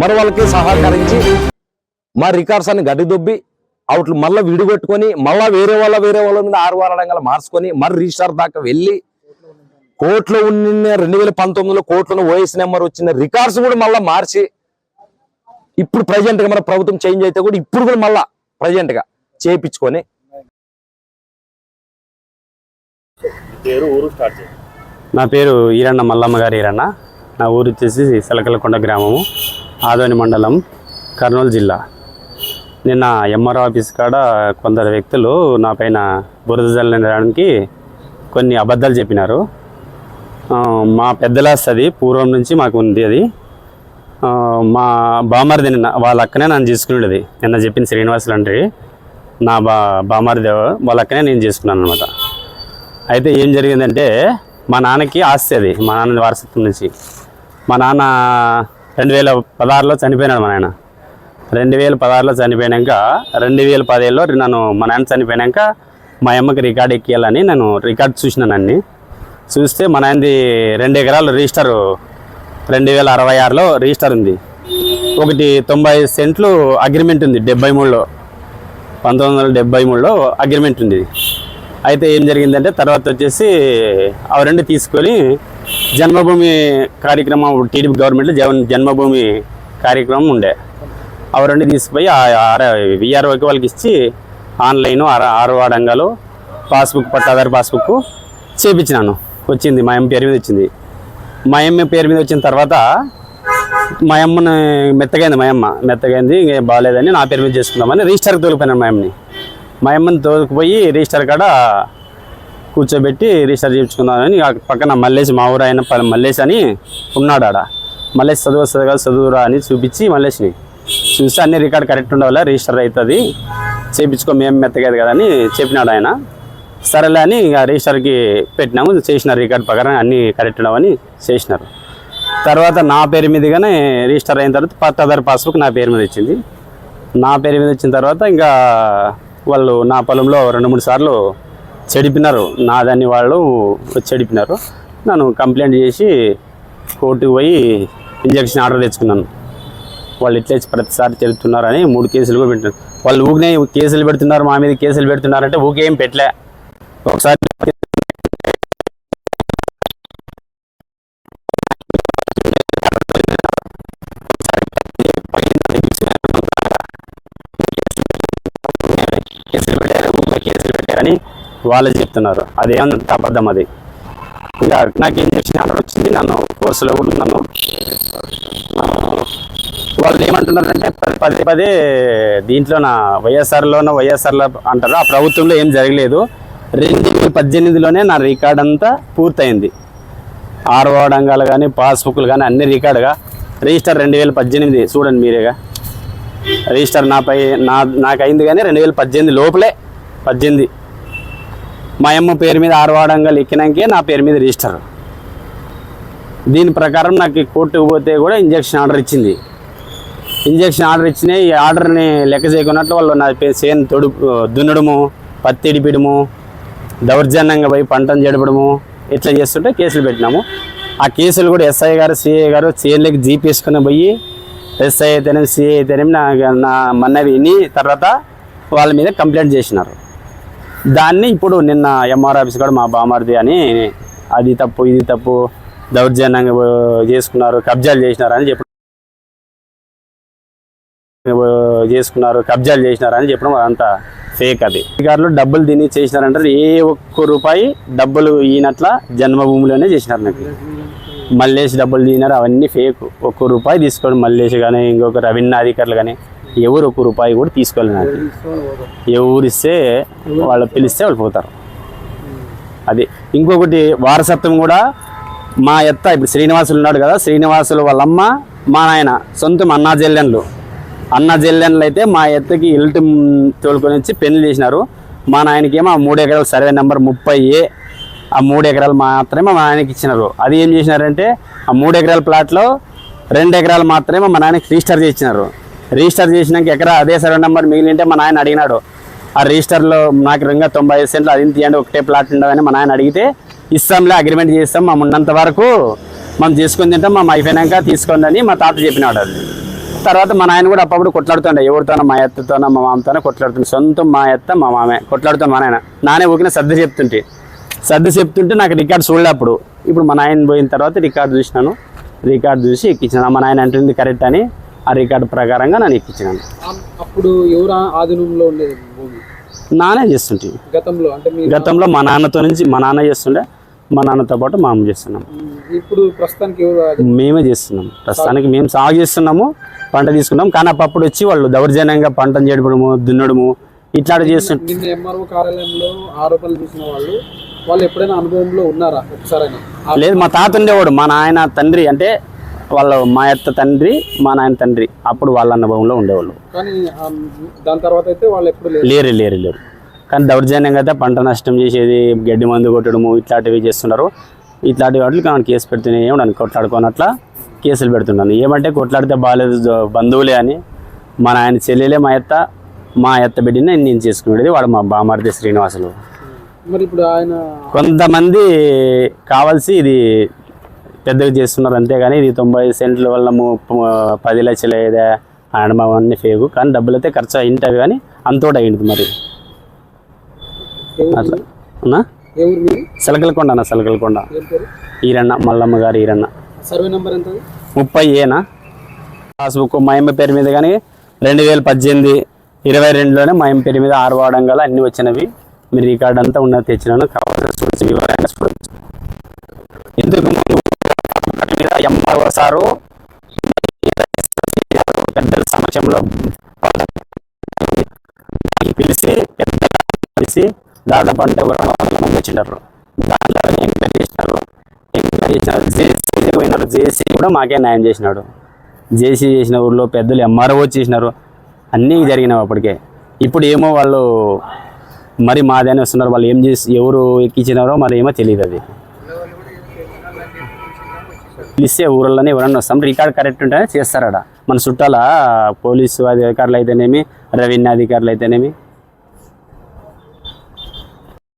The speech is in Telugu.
మరి వాళ్ళకి సహకరించి మా రికార్డ్స్ అన్ని గడ్డి దొబ్బి అవుట్లు మళ్ళీ విడిగొట్టుకొని మళ్ళా వేరే వాళ్ళ వేరే వాళ్ళ మీద ఆరు వారాల మార్చుకొని మరి రిజిస్టార్ దాకా వెళ్ళి కోర్టులో ఉన్న రెండు వేల పంతొమ్మిదిలో కోర్టులో ఓఎస్ నెంబర్ వచ్చిన రికార్డ్స్ కూడా మళ్ళీ మార్చి ఇప్పుడు ప్రజెంట్గా మన ప్రభుత్వం చేంజ్ అయితే కూడా ఇప్పుడు కూడా మళ్ళా ప్రజెంట్గా చేయించుకొని నా పేరు ఈరన్న మల్లమ్మ గారి ఈరన్న. నా ఊరు వచ్చేసి సలకలకొండ గ్రామము ఆదోని మండలం కర్నూలు జిల్లా. నిన్న ఎంఆర్ ఆఫీస్ కాడ కొందరు వ్యక్తులు నా పైన బురద జల్లడానికి కొన్ని అబద్ధాలు చెప్పినారు. మా పెద్దలాస్ అది పూర్వం నుంచి మాకు ఉంది అది. మా బామర్ది నిన్న వాళ్ళ అక్కనే నన్ను చేసుకునేది. నిన్న చెప్పిన శ్రీనివాసులు అంటే నా బా బామర్ది వాళ్ళ అక్కనే నేను చేసుకున్నాను అనమాట అయితే ఏం జరిగిందంటే మా నాన్నకి ఆస్తి అది మా నాన్న వారసత్వం నుంచి. మా నాన్న రెండు వేల పదహారులో చనిపోయినాడు మా నాయన. రెండు వేల పదహారులో చనిపోయాక రెండు వేల పదేళ్ళలో నన్ను మా నాన్న చనిపోయాక మా అమ్మకి రికార్డ్ ఎక్కియాలని నేను రికార్డ్ చూసినాను అన్ని చూస్తే మా నాన్నది రెండు ఎకరాలు రిజిస్టర్ రెండు వేల అరవై ఆరులో రిజిస్టర్ ఉంది. ఒకటి తొంభై సెంట్లు అగ్రిమెంట్ ఉంది డెబ్బై మూడులో. పంతొమ్మిది వందల డెబ్బై మూడులో అగ్రిమెంట్ ఉంది. అయితే ఏం జరిగిందంటే తర్వాత వచ్చేసి అవి రెండు తీసుకొని జన్మభూమి కార్యక్రమం టీడీపీ గవర్నమెంట్లో జన్ జన్మభూమి కార్యక్రమం ఉండే. అవి రెండు తీసుకుపోయి విఆర్ఓకి వాళ్ళకి ఇచ్చి ఆన్లైన్ ఆరు ఆరు పాస్బుక్ పట్టాదారు పాస్బుక్ చేపించినాను. వచ్చింది మా అమ్మ పేరు మీద వచ్చింది. మా అమ్మ పేరు మీద వచ్చిన తర్వాత మా అమ్మని మెత్తగైంది మా అమ్మ మెత్తగైంది ఇంక బాగాలేదని నా పేరు మీద చేసుకుందామని రిజిస్టర్కి తోలిపోయినాను మా అమ్మని మా అమ్మని తోలుకుపోయి రిజిస్టర్ కాడ కూర్చోబెట్టి రిజిస్టర్ చేయించుకుందామని ఆ పక్కన మల్లేసి మా ఊరు ఆయన ప- మల్లేసి అని ఉన్నాడు ఆడ. మల్లేసి చదువు వస్తుంది కదా చదువురా అని చూపించి మల్లేసిని చూస్తే అన్ని రికార్డ్ కరెక్ట్ ఉండవాల రిజిస్టర్ అవుతుంది. చేయించుకో మేము మెత్తగేది కదా అని చెప్పినాడు ఆయన. సరేలే అని ఇక రిజిస్టర్కి పెట్టినాము చేసిన రికార్డ్ ప్రకారం అన్నీ కరెక్ట్ ఉండవని చేసినారు. తర్వాత నా పేరు మీదుగానే రిజిస్టర్ అయిన తర్వాత పట్టాదారు పాస్బుక్ నా పేరు మీద వచ్చింది నా పేరు మీద వచ్చిన తర్వాత ఇంకా వాళ్ళు నా పొలంలో రెండు మూడు సార్లు చెడిపినారు. నాదని వాళ్ళు చెడిపినారు. నన్ను కంప్లైంట్ చేసి కోర్టుకు పోయి ఇంజక్షన్ ఆర్డర్ తెచ్చుకున్నాను. వాళ్ళు ఇట్లా ప్రతిసారి చెడుతున్నారని మూడు కేసులు కూడా పెట్టినారు. వాళ్ళు ఊరినే కేసులు పెడుతున్నారు మా మీద కేసులు పెడుతున్నారంటే ఊకేం పెట్టలే. ఒకసారి కేసులు పెట్టారు కేసులు పెట్టారని వాళ్ళే చెప్తున్నారు. అదేమంత అబద్ధం అది? ఇంకా నాకు ఇంజక్షన్ ఆర్డర్ వచ్చింది నన్ను కోర్సులో కూడా నన్ను వాళ్ళు ఏమంటున్నారంటే పదే పదే పదే దీంట్లో నా వైఎస్ఆర్లోనో వైఎస్ఆర్లో అంటారు. ఆ ప్రభుత్వంలో ఏం జరగలేదు. రెండు వేల పద్దెనిమిదిలోనే నా రికార్డ్ అంతా పూర్తయింది. ఆరు వాడంగాలు కానీ పాస్బుక్లు కానీ అన్ని రికార్డుగా. రిజిస్టర్ రెండు వేల పద్దెనిమిది చూడండి మీరేగా. రిజిస్టర్ నాపై నా నాకు అయింది కానీ రెండు వేల పద్దెనిమిది లోపలే. పద్దెనిమిది మా అమ్మ పేరు మీద ఆరు ఎక్కినాకే నా పేరు మీద రిజిస్టర్. దీని ప్రకారం నాకు కోర్టుకు పోతే కూడా ఇంజక్షన్ ఆర్డర్ ఇచ్చింది. ఇంజక్షన్ ఆర్డర్ ఇచ్చిన ఈ ఆర్డర్ని లెక్క చేయకున్నట్లు వాళ్ళు నా సేన్ చేను తొడు దున్నడము పత్తి ఇడిపిడము దౌర్జన్యంగా పోయి పంటను జడపడము ఇట్లా చేస్తుంటే కేసులు పెట్టినాము. ఆ కేసులు కూడా ఎస్ఐ గారు సిఐ గారు చేనులకి జీపేసుకుని పోయి ఎస్ఐ అయితేనేమి సిఐ అయితేనేమి నా నా మన్నవి విని తర్వాత వాళ్ళ మీద కంప్లైంట్ చేసినారు. దాన్ని ఇప్పుడు నిన్న ఎంఆర్ ఆఫీస్ కూడా మా బామార్ది అని అది తప్పు ఇది తప్పు దౌర్జన్యంగా చేసుకున్నారు కబ్జాలు చేసినారు అని చెప్పి చేసుకున్నారు కబ్జాలు చేసినారు అని చెప్పడం అదంతా ఫేక్ అది. అధికారులు డబ్బులు తిని చేసినారంటారు ఏ ఒక్క రూపాయి డబ్బులు ఈయనట్ల జన్మభూమిలోనే చేసినారు నాకు. మల్లేసి డబ్బులు తినారు అవన్నీ ఫేక్ ఒక్క రూపాయి తీసుకోండి మల్లేసి కానీ ఇంకొక రెవెన్యూ అధికారులు కానీ ఎవరు ఒక రూపాయి కూడా తీసుకోవాలి నాకు ఎవరు ఇస్తే వాళ్ళు పిలిస్తే వాళ్ళు పోతారు. అది ఇంకొకటి వారసత్వం కూడా మా ఎత్త ఇప్పుడు శ్రీనివాసులు ఉన్నాడు కదా శ్రీనివాసులు వాళ్ళమ్మ మా నాయన సొంతం అన్నా జల్లెన్లు అన్నా జల్లెన్లు అయితే మా ఎత్తకి ఇల్లు తోలుకొని వచ్చి పెళ్ళి చేసినారు. మా నాయనకేమో ఆ మూడు ఎకరాల సర్వే నెంబర్ ముప్పై ఏ ఆ మూడు ఎకరాలు మాత్రమే మా నాయనకి ఇచ్చినారు. అది ఏం చేసినారంటే ఆ మూడు ఎకరాల ప్లాట్లో రెండు ఎకరాలు మాత్రమే మా నాయనకి రిజిస్టర్ చేసినారు. రిజిస్టర్ చేసినాక ఎక్కడ అదే సర్వే నెంబర్ మిగిలింటే మా నాయన అడిగినాడు. ఆ రిజిస్టర్లో నాకు రంగా తొంభై ఐదు సెంట్లు అది తీయండి ఒకటే ప్లాట్ ఉండదని మా నాయన అడిగితే ఇస్తాంలే అగ్రిమెంట్ చేస్తాం మా ఉన్నంత వరకు మనం చేసుకుని తింటాం మా అయిపోయినాక తీసుకుందని మా తాత చెప్పినాడు అది. తర్వాత మా నాయన కూడా అప్పుడు కొట్లాడుతుండే ఎవరితోనో మా ఎత్తతోనో మా మామతోనో కొట్లాడుతుండే సొంతం మా ఎత్త మా మామే కొట్లాడుతాం మా నాయన. నానే ఊకిన సర్ది చెప్తుంటే సర్ది చెప్తుంటే నాకు రికార్డు చూడలే అప్పుడు. ఇప్పుడు మా నాయన పోయిన తర్వాత రికార్డు చూసినాను రికార్డు చూసి ఎక్కించిన మా నాయన అంటుంది కరెక్ట్ అని. ఆ రికార్డు ప్రకారంగా నేను ఎక్కించినాను అప్పుడు ఎవరు ఆధీనంలో ఉండేది భూమి? నానే చేస్తుంటే. గతంలో అంటే గతంలో మా నాన్నతో నుంచి మా నాన్న చేస్తుండే మా నాన్నతో పాటు మా అమ్మ చేస్తున్నాం. ఇప్పుడు ప్రస్తుతానికి మేమే చేస్తున్నాం. ప్రస్తుతానికి మేము సాగు చేస్తున్నాము పంట తీసుకున్నాం కానీ అప్పుడు వచ్చి వాళ్ళు దౌర్జన్యంగా పంటను చేయడము దున్నడము నిన్న ఎంఆర్ఓ కార్యాలయంలో ఆరోపణలు చేసిన వాళ్ళు వాళ్ళు ఎప్పుడైనా అనుభవంలో ఉన్నారా? ఒకసారైనా? లేదు మా తాత ఉండేవాడు మా నాయన తండ్రి అంటే వాళ్ళ మా అత్త తండ్రి మా నాయన తండ్రి అప్పుడు వాళ్ళ అనుభవంలో ఉండేవాళ్ళు. కానీ ఆ, దాని తర్వాత అయితే వాళ్ళు ఎప్పుడు లేరు? లేరు లేరు కానీ దౌర్జన్యంగా అయితే పంట నష్టం చేసేది గడ్డి మందు కొట్టడము ఇట్లాంటివి చేస్తున్నారు. ఇట్లాంటి వాటికి మనం కేసు పెడుతూనే ఉండను కొట్లాడుకోనట్లా కేసులు పెడుతున్నాను. ఏమంటే కొట్లాడితే బాగాలేదు బంధువులే అని. మా నాయన చెల్లెలే మా అత్త మా అత్త బిడ్డని నేను చేసుకునేది వాడు మా బామార్ది శ్రీనివాసులు. మరి ఇప్పుడు ఆయన కొంతమంది కావాల్సి ఇది పెద్దగా చేస్తున్నారు అంతేగాని ఇది తొంభై సెంట్ల వల్ల పది లక్షలు అయ్యేదే అనుభవం అన్ని ఫేకు కానీ డబ్బులు అయితే ఖర్చు అయింటవి కానీ అంతోటి అయింది మరి. అట్లా. సలకలకొండ అన్న సలకలకొండ. ఈరన్న మల్లమ్మ గారు ఈరన్న. సర్వే నెంబర్ ఎంత అది? ముప్పై ఏనా పాస్బుక్ మా అమ్మ పేరు మీద కానీ రెండు వేల పద్దెనిమిది ఇరవై రెండులోనే మా అమ్మ పేరు మీద ఆరు వాడడం గల అన్ని వచ్చినవి. మీరు రికార్డ్ అంతా ఉన్నది తెచ్చినాను. కావాల్సిన వివరంగా మీద ఎంఆర్ఓ సారు పెద్దల సమక్షంలో పిలిచి పెద్ద పిలిచి దాదాపు అంటే ఒక రెండు వందల మంది వచ్చినారు దాంట్లో ఎంక్వైరీ చేసినారు. ఎంక్వైరీ చేసినారు జేసీ పోయినారు జేసీ కూడా మాకే న్యాయం చేసినాడు. జేసీ చేసిన ఊర్లో పెద్దలు ఎంఆర్ఓ చేసినారు. అన్నీ జరిగినావు అప్పటికే. ఇప్పుడు ఏమో వాళ్ళు మరి మాదేనే వస్తున్నారు. వాళ్ళు ఏం చేసి ఎవరు ఎక్కించినారో మరి ఏమో తెలియదు అది. ఇస్తే ఊళ్ళోనే ఎవరన్నా వస్తాం రికార్డ్ కరెక్ట్ ఉంటేనే చేస్తారట. మన చుట్టాల పోలీసు అధికారులు అయితేనేమి రెవెన్యూ అధికారులు అయితేనేమి.